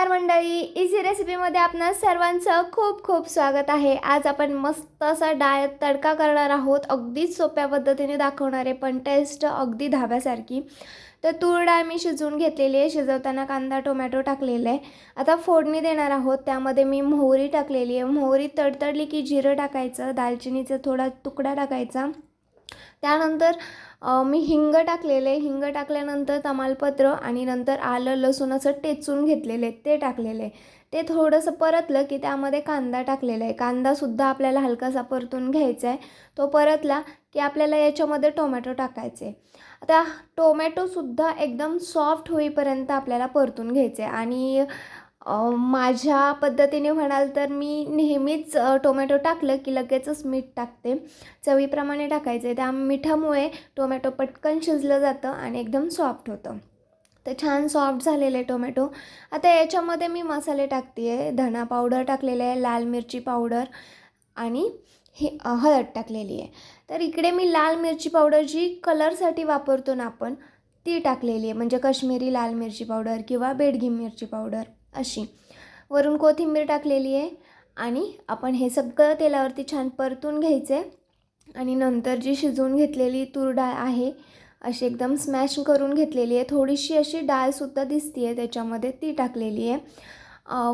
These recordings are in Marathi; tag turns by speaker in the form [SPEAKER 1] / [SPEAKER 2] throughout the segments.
[SPEAKER 1] नमस्कार मंडळी इझी रेसिपीमध्ये आपणा सर्वांचं खूप खूप स्वागत आहे. आज आपण मस्त असा डाळ तडका करणार आहोत. अगदीच सोप्या पद्धतीने दाखवणारे पण टेस्ट अगदी धाब्यासारखी. तर तूर डाळ मी शिजवून घेतलेली आहे. शिजवताना कांदा टोमॅटो टाकलेला आहे. आता फोडणी देणार आहोत. त्यामध्ये मी मोहरी टाकलेली आहे. मोहरी तडतडली की जिरं टाकायचं दालचिनीचा थोडा तुकडा टाकायचा. त्यानंतर मी हिंग टाकलेले. हिंग टाकल्यानंतर तमालपत्र आणि नंतर आलं लसूण असं टेचून घेतलेले ते टाकलेले. ते थोडंसं परतलं की त्यामध्ये कांदा टाकलेला आहे. कांदासुद्धा आपल्याला हलकासा परतून घ्यायचा आहे. तो परतला की आपल्याला याच्यामध्ये टोमॅटो टाकायचे. आता टोमॅटोसुद्धा एकदम सॉफ्ट होईपर्यंत आपल्याला परतून घ्यायचे आणि माझ्या पद्धतीने म्हणाल तर मी नेहमीच टोमॅटो टाकलं की लगेचच मीठ टाकते. चवीप्रमाणे टाकायचं. आहे त्या मिठामुळे टोमॅटो पटकन शिजलं जातं आणि एकदम सॉफ्ट होतं. तर छान सॉफ्ट झालेलं आहे टोमॅटो. आता याच्यामध्ये मी मसाले टाकते आहे धना पावडर टाकलेले आहे लाल मिरची पावडर आणि हे हळद टाकलेली आहे. तर इकडे मी लाल मिरची पावडर जी कलरसाठी वापरतो ना आपण ती टाकलेली आहे. म्हणजे कश्मीरी लाल मिरची पावडर किंवा बेडगी मिरची पावडर. अशी. वरून कोथिंबीर टाकलेली आहे आणि आपण हे सगळं तेलावरती छान परतून घ्यायचं आहे आणि नंतर जी शिजवून घेतलेली तूर डाळ आहे अशी एकदम स्मॅश करून घेतलेली आहे. थोडीशी अशी डाळसुद्धा दिसते आहे त्याच्यामध्ये ती टाकलेली आहे.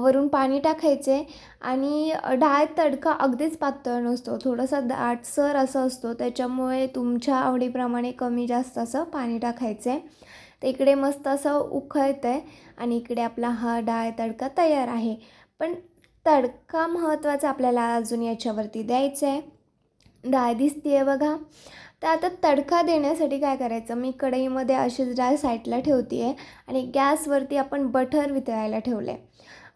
[SPEAKER 1] वरून पाणी टाकायचे आणि डाळ तडका अगदीच पातळ नसतो थोडासा दाटसर असं असतो त्याच्यामुळे तुमच्या आवडीप्रमाणे कमी जास्त असं पाणी टाकायचं. आहे तर इकडे मस्त असं उखळतं आहे आणि इकडे आपला हा डाळ तडका तयार आहे. पण तडका महत्त्वाचा आपल्याला अजून याच्यावरती द्यायचा आहे डाळ दिसते आहे बघा. तर आता तडका देण्यासाठी काय करायचं? मी कढईमध्ये अशीच डाळ साईडला ठेवते आहे आणि गॅसवरती आपण बटर वितळायला ठेवलं आहे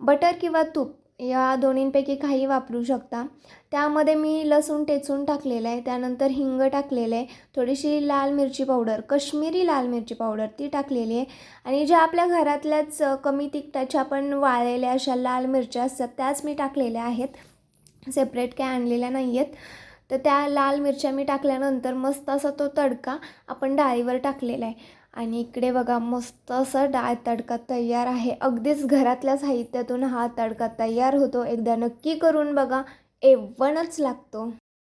[SPEAKER 1] बटर किंवा तूप. या दोन्हींपैकी काही वापरू शकता. त्यामध्ये मी लसूण टेचून टाकलेलं आहे. त्यानंतर हिंग टाकलेलं आहे. थोडीशी लाल मिरची पावडर कश्मीरी लाल मिरची पावडर ती टाकलेली आहे. आणि ज्या आपल्या घरातल्याच कमी तिखटाच्या पण वाळलेल्या अशा लाल मिरच्या असतात त्याच मी टाकलेल्या आहेत. सेपरेट काय आणलेल्या नाही आहेत. तर त्या लाल मिरच्या मी टाकल्यानंतर मस्त असा तो तडका आपण डाळीवर टाकलेला आहे. आणि इकडे बघा मस्त असं डाळ तडका तयार आहे. अगदीच घरातल्या साहित्यातून हा तडका तयार होतो. एकदा नक्की करून बघा एवणच लागतो.